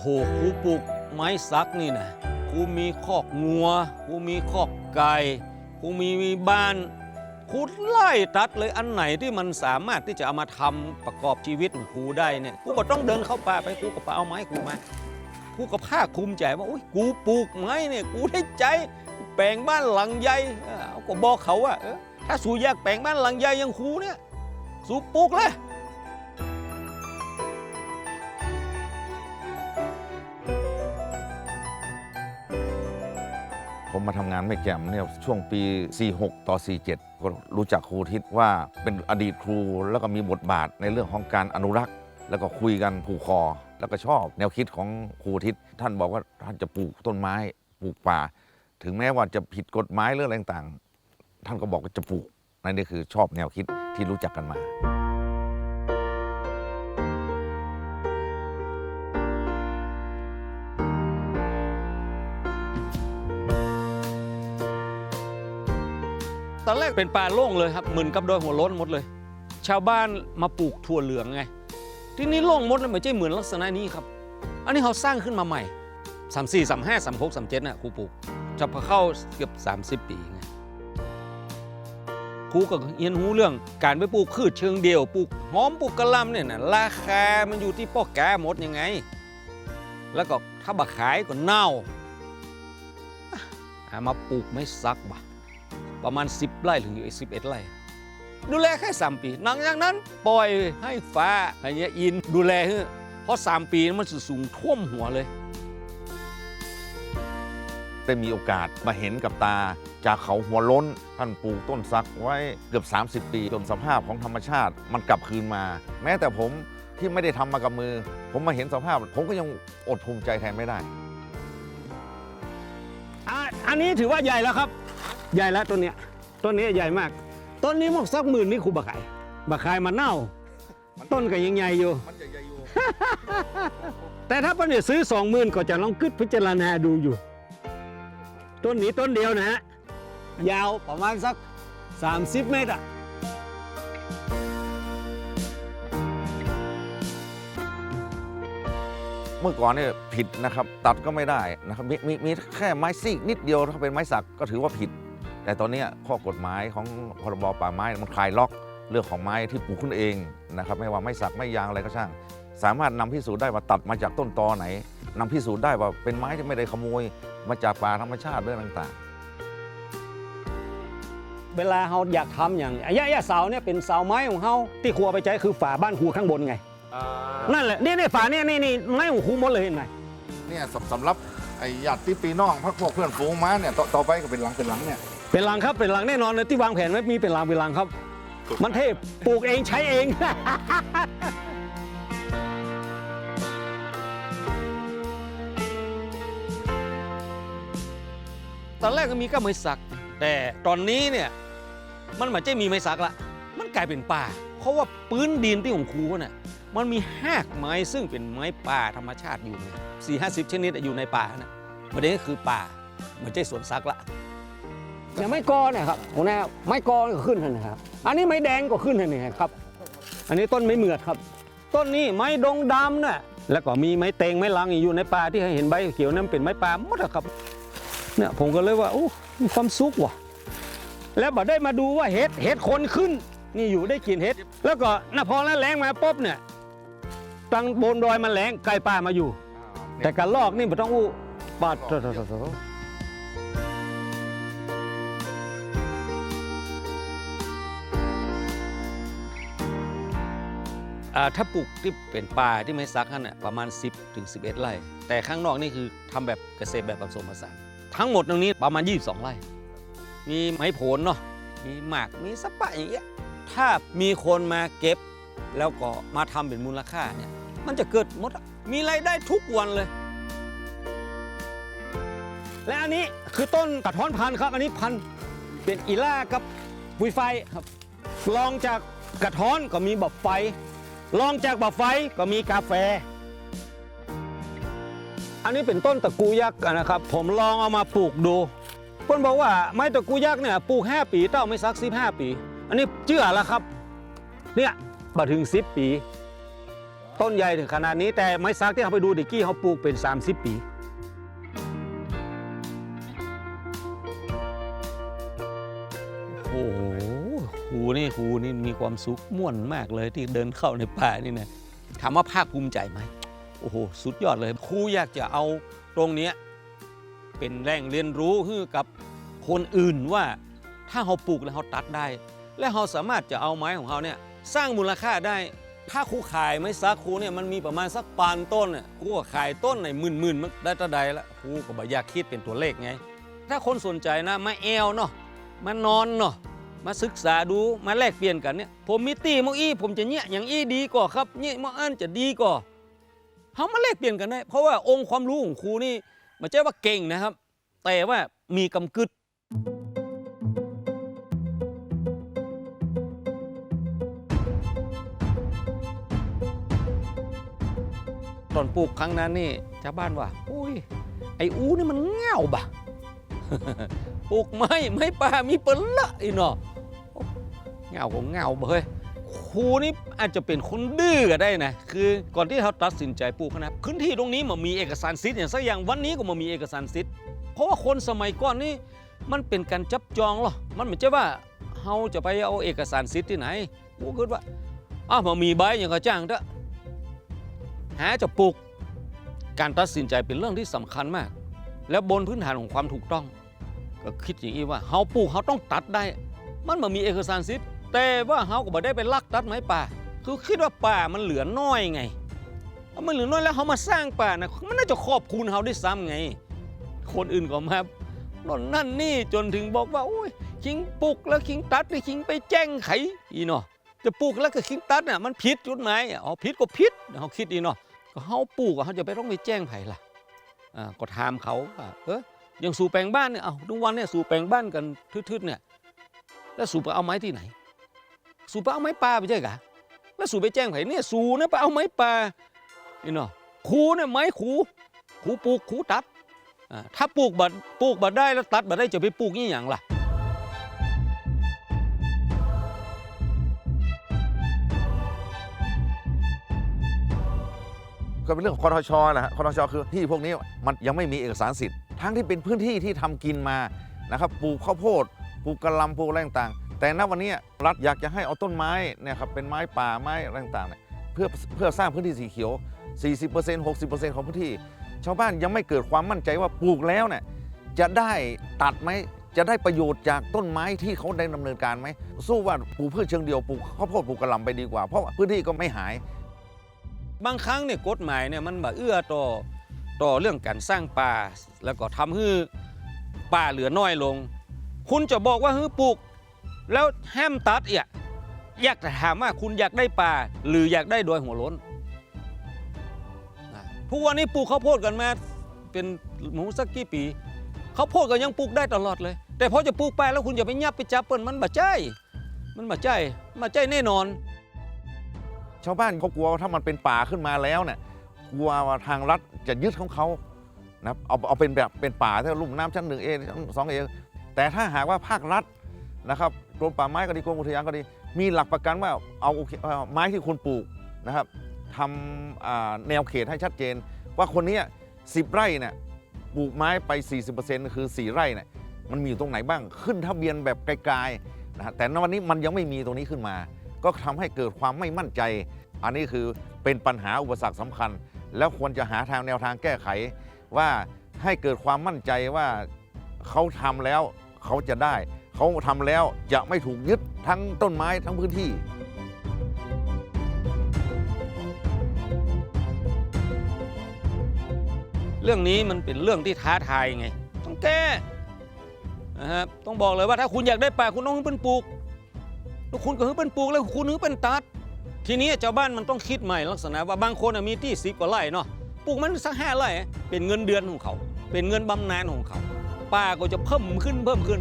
โหครูปลูกไม้สักนี่นะครูมีคอกงัวครูมีคอกไก่ครูมีมีบ้านครูไล่ตัดเลยอันไหนที่มันสามารถที่จะเอามาทำประกอบชีวิตของครูได้เนี่ยครูก็ต้องเดินเข้าป่าไปครูก็ไปเอาไม้ครูมาครูก็ภาคภูมิใจว่าอุ้ยกูปลูกไม้เนี่ยกูได้ใจ แปลงบ้านหลังใหญ่เออก็บอกเขาว่าถ้าสูอยากแปลงบ้านหลังใหญ่อยังครูเนี่ยสูปลูกเลย ผมมาทำงานไม่แก่มเนี่ยช่วงปี 46 ต่อ 47 ก็รู้จักครูทิศว่าเป็นอดีตครูแล้วก็มีบทบาทในเรื่องของการอนุรักษ์ แล้วก็คุยกันผูกคอ แล้วก็ชอบแนวคิดของครูทิศท่านบอกว่าท่านจะปลูกต้นไม้ปลูกป่า ถึงแม้ว่าจะผิดกฎหมายเรื่องอะไรต่าง ท่านก็บอกว่าจะปลูกนั่นนี่คือชอบแนวคิดที่รู้จักกันมา ตอนแรกเป็นป่าโล่งเลยครับเหมือนกับโดอยหัวล้นหมดเลย ชาวบ้านมาปลูกถั่วเหลืองไง ที่นี่โล่งหมดเลยไม่ใช่เหมือนลักษณะนี้ครับ อันนี้เขาสร้างขึ้นมาใหม่3 4 3 5 3 6 3 7น่ะครูปลูกจะพอเข้าเกือบ 30 ปีไงครูก็เรียนรู้เรื่องการไปปลูกพืชเชิงเดียวปลูกหอมปลูกกระลำเนี่ยนะราคามันอยู่ที่พ่อแกหมดยังไง แล้วก็ถ้าบักขายก็เน่าอะเอามาปลูกไม่ซักบ่ะ ประมาณ 10 ไร่ถึง11 ไร่ ดูแลแค่ 3 ปีหลังจากนั้นปล่อยให้ฟ้าให้ยอินดูแลเถอเพราะ 3 ปีมันสูงท่วมหัวเลย ได้มีโอกาสมาเห็นกับตาจากเขาหัวล้นท่านปลูกต้นสักไว้เกือบ 30 ปี จนสภาพของธรรมชาติมันกลับคืนมา แม้แต่ผมที่ไม่ได้ทำมากับมือ ผมมาเห็นสภาพ ผมก็ยังอดภูมิใจแทนไม่ได้อ,อันนี้ถือว่าใหญ่แล้วครับ ใหญ่แล้วต้นเนี้ย ต้นนี้ใหญ่มาก ต้นนี้มันสักหมื่นนี่ครูบะขายบะขายมันเน่า ต้นก็ยังใหญ่อยู่ มันใหญ่อยู่ แต่ถ้าเพิ่นจะซื้อสองหมื่นก็จะลองกึดพิจารณาดูอยู่ ต้นนี้ต้นเดียวนะฮะ ยาวประมาณสัก 30 เมตรอะเมื่อก่อนเนี่ยผิดนะครับ ตัดก็ไม่ได้นะครับมีมีมีแค่ไม้ซีกนิดเดียวถ้าเป็นไม้สักก็ถือว่าผิด แต่ตอนเนี้ยข้อกฎหมายของพรบป่าไม้มันคลายล็อกเรื่องของไม้ที่ปลูกขึ้นเองนะครับไม่ว่าไม้สักไม้ยางอะไรก็ช่าง สามารถนำพิสูจน์ได้ว่าตัดมาจากต้นตอไหนนำพิสูจน์ได้ว่าเป็นไม้ที่ไม่ได้ขโมย มาจากป่าธรรมชาติเรื่องต่างเวลาเราอยากทำอย่างอายะยะเสาเนี่ยเป็นเสาไม้ของเขาที่ครัวไปใช้คือฝาบ้านครูข้างบนไงนั่นแหละนี่นี่ฝาเนี่ยนี่นี่ไม้ของครูหมดเลยเห็นไหมเนี่ยสำสำหรับไอ้ญาติพี่น้องพักพวกเพื่อนฝูงมาเนี่ยต่อต่อไปก็เป็นหลังเป็นหลังเนี่ย เป็นรังครับเป็นรังแน่นอนเลยที่วางแผนไว้มีเป็นรังเป็นรังครับ มันเทพปลูกเองใช้เอง ตอนแรกก็มีก็ไม้สัก แต่ตอนนี้เนี่ยมันไม่ใช่มีไม้สักละมันกลายเป็นป่า เพราะว่าปื้นดินที่ของครูเนี่ยมันมีหากไม้ซึ่งเป็นไม้ป่าธรรมชาติอยู่เนี่ยสี่ห้าสิบชนิดอยู่ในป่านะประเด็นก็คือป่าไม่ใช่สวนสักละ อย่างไม้กอเนี่ยครับโอ้แน่ไม้กอก็ขึ้นนะครับ อันนี้ไม้แดงก็ขึ้นนี่ครับ อันนี้ต้นไม้เหมือดครับ ต้นนี้ไม้ดงดำน่ะแล้วก็มีไม้เตงไม้ลังอยู่ในป่าที่เห็นใบเขียวนั่นเป็นไม้ป่าหมดอะครับเนี่ยผมก็เลยว่าโอ้มีความสุขว่ะ แล้วบัดได้มาดูว่าเห็ดเห็ดคนขึ้น นี่อยู่ได้กินเห็ด แล้วก็น่ะพอแล้วแรงมาปุ๊บเนี่ยตังบนดอยมันแรงไก่ป่ามาอยู่ แต่การลอกนี่มันต้องอู้ปาด อ่าถ้าปลูกที่เป็นป่าที่ไม้สักนั่นน่ะประมาณ 10ถึง11 ไร่ แต่ข้างนอกนี่คือทำแบบเกษตรแบบผสมผสานทั้งหมดตรงนี้ประมาณ 22 ไร่ มีไม้ผลเนาะมีหมากมีสะปะอย่างเงี้ยถ้ามีคนมาเก็บ แล้วก็มาทำเป็นมูลค่าเนี่ยมันจะเกิดหมดอะมีรายได้ทุกวันเลย และอันนี้คือต้นกระท้อนพันธุ์ครับ อันนี้พันธุ์เป็นอีล่ากับปุยไฟครับลองจากกระท้อนก็มีบับไฟ ลองจากบับไฟก็มีกาแฟ อันนี้เป็นต้นตะกูยักษ์นะครับ ผมลองเอามาปลูกดูเพื่อนบอกว่าไม้ตะกูยักษ์เนี่ยปลูก 5 ปีเต้าไม่ซัก15ปี อันนี้เชื่อแล้วครับ เนี่ยมาถึง 10 ปี ต้นใหญ่ถึงขนาดนี้แต่ไม้ซักที่เขาไปดูดิกี้เขาปลูกเป็น 30 ปีูนี่หูนี่มีความสุขม่วนมากเลยที่เดินเข้าในป่านี่นะถามว่าภาคภูมิใจไหมโอ้โหสุดยอดเลยครูอยากจะเอาตรงนี้เป็นแหล่งเรียนรู้ให้กับคนอื่นว่าถ้าเขาปลูกแล้วเขาตัดได้ และเขาสามารถจะเอาไม้ของเขาเนี่ยสร้างมูลค่าได้ ถ้าครูขายไม้ซักครูเนี่ยมันมีประมาณสักปานต้นน่ะครูก็ขายต้นในหมื่นหมื่นมันได้ตะใดละครูก็บอกอยากคิดเป็นตัวเลขไง ถ้าคนสนใจนะมาแอลเนาะมานอนเนาะ มาศึกษาดูมาแลกเปลี่ยนกันเนี่ยผมมีตีมออี้ผมจะเนี่ยอย่างอี้ดีกว่าครับเนี่ยมออันจะดีกว่าเขามาแลกเปลี่ยนกันได้เพราะว่าองค์ความรู้ของครูนี่ไม่ใช่ว่าเก่งนะครับ แต่ว่ามีกำกึดตอนปลูกครั้งนั้นนี่ชาวบ้านว่าอุ้ยไอ้อูนี่มันเง่าบะปลูกไม้ไม้ป่ามีเปิลละอีเนา เงาของเงาเบยครูนี่อาจจะเป็นคนดื้อก็ได้นะ คือก่อนที่เขาตัดสินใจปลูกนะพื้นที่ตรงนี้มันมีเอกสารสิทธิ์อย่างสักอย่างวันนี้ก็มันมีเอกสารสิทธิ์เพราะว่าคนสมัยก่อนนี่มันเป็นการจับจองหรอมันไม่ใช่ว่าเราจะไปเอาเอกสารสิทธิ์ที่ไหนกูคิดว่าอ้าวมันมีใบอย่างก็จ้างเถอะหาจะปลูกการตัดสินใจเป็นเรื่องที่สำคัญมาก แล้วบนพื้นฐานของความถูกต้อง ก็คิดอย่างนี้ว่าเฮาปลูกเฮาต้องตัดได้ มันบ่มีเอกสารสิทธิ์ แต่ว่าเฮาก็บ่ได้ไปลักตัดไม้ป่า คือคิดว่าป่ามันเหลือน้อยไงเอามันเหลือน้อยแล้วเฮามาสร้างป่านะมันน่าจะขอบคุณเฮาได้วยซ้ำไง คนอื่นก็มาโน่นนั่นนี่จนถึงบอกว่าโอ้ยคิงปลูกแล้วคิงตัดนี่คิงไปแจ้งไขอีเนาะจะปลูกแล้วก็คิงตัดเนี่ยมันผิดกฎหมายอ๋อผิดก็ผิดเขาคิดดีเนาะก็เขาปลูกเขาจะไปต้องไปแจ้งไผล่ะอ่าก็ถามเขาว่าเอออย่างสู่แปลงบ้านเนี่ยเอาทุกวันเนี่ยสู่แปลงบ้านกันทึดๆเนี่ยแล้วสู่ไปเอาไม้ที่ไหน สูไปเอาไม้ป่าไปใช่กะแล้วสูไปแจ้งไผเนี่ยสูเนี่ยไปเอาไม้ป่านี่เนาะขูเนี่ยไม้ขูขูปลูกขูตัดอ่าถ้าปลูกบัดปลูกบัดได้แล้วตัดบัดได้จะไปปลูกนี่อย่างล่ะก็เป็นเรื่องของคอทชนะฮะคอทชคือที่พวกนี้มันยังไม่มีเอกสารสิทธิ์ทั้งที่เป็นพื้นที่ที่ทำกินมานะครับปลูกข้าวโพดปลูกกระลำปลูกอะไรต่างๆ แต่ณวันนี้รัฐอยากจะให้เอาต้นไม้เนี่ยครับเป็นไม้ป่าไม้อะไรต่างๆเนี่ยเพื่อเพื่อสร้างพื้นที่สีเขียว 40% 60%ของพื้นที่ ชาวบ้านยังไม่เกิดความมั่นใจว่าปลูกแล้วเนี่ยจะได้ตัดไหมจะได้ประโยชน์จากต้นไม้ที่เขาได้ดำเนินการไหมสู้ว่าปลูกพืชเชิงเดียวปลูกข้าวโพดปลูกกระหล่ำไปดีกว่า เพราะพื้นที่ก็ไม่หาย บางครั้งเนี่ยกฎหมายเนี่ยมันบ่เอื้อต่อต่อเรื่องการสร้างป่า แล้วก็ทำให้ป่าเหลือน้อยลง คุณจะบอกว่าเฮ้ยปลูก แล้วห้ามตัดเอียอยากถามว่าคุณอยากได้ป่า หรืออยากได้ดอยหัวล้นทุกวันนี้ปลูกข้าวโพดกันมาเป็นหมูสักกี่ปีข้าวโพดก็ยังปลูกได้ตลอดเลย แต่พอจะปลูกไปแล้วคุณอย่าไปยับไปจับเปิ้นมันบ่ใจ มันบ่ใจบ่ใจแน่นอน ชาวบ้านเขากลัวว่าถ้ามันเป็นป่าขึ้นมาแล้วเนี่ยกลัวว่าทางรัฐจะยึดของเขานะเอาเอาเป็นแบบเป็นป่าที่ลุ่มน้ำชั้นหนึ่งเอสองเอแต่ถ้าหากว่าภาครัฐ นะครับกรมป่าไม้ก็ดีกรมอุทยานก็ดี มีหลักประกันว่าเอาไม้ที่คุณปลูกนะครับทำแนวเขตให้ชัดเจน ว่าคนนี้สิบไร่เนี่ยปลูกไม้ไป 40%คือ 4 ไร่เนี่ยมันมีอยู่ตรงไหนบ้างขึ้นทะเบียนแบบไกลๆนะฮะแต่ณวันนี้มันยังไม่มีตรงนี้ขึ้นมา ก็ทำให้เกิดความไม่มั่นใจ อันนี้คือเป็นปัญหาอุปสรรคสำคัญ แล้วควรจะหาทางแนวทางแก้ไข ว่าให้เกิดความมั่นใจว่าเขาทำแล้วเขาจะได้ เขาทำแล้วจะไม่ถูกยึดทั้งต้นไม้ทั้งพื้นที่ เรื่องนี้มันเป็นเรื่องที่ท้าทายไง ต้องแก้นะครับต้องบอกเลยว่าถ้าคุณอยากได้ป่าคุณต้องฮึเป็นปลูกแล้วคุณก็ฮึเป็นปลูกแล้วคุณฮึเป็นตัด ทีนี้ชาวบ้านมันต้องคิดใหม่ลักษณะว่าบางคนมีที่สิบกว่าไร่เนาะปลูกมันสักห้าไร่เป็นเงินเดือนของเขา เป็นเงินบำนาญของเขาป่าก็จะเพิ่มขึ้นเพิ่มขึ้น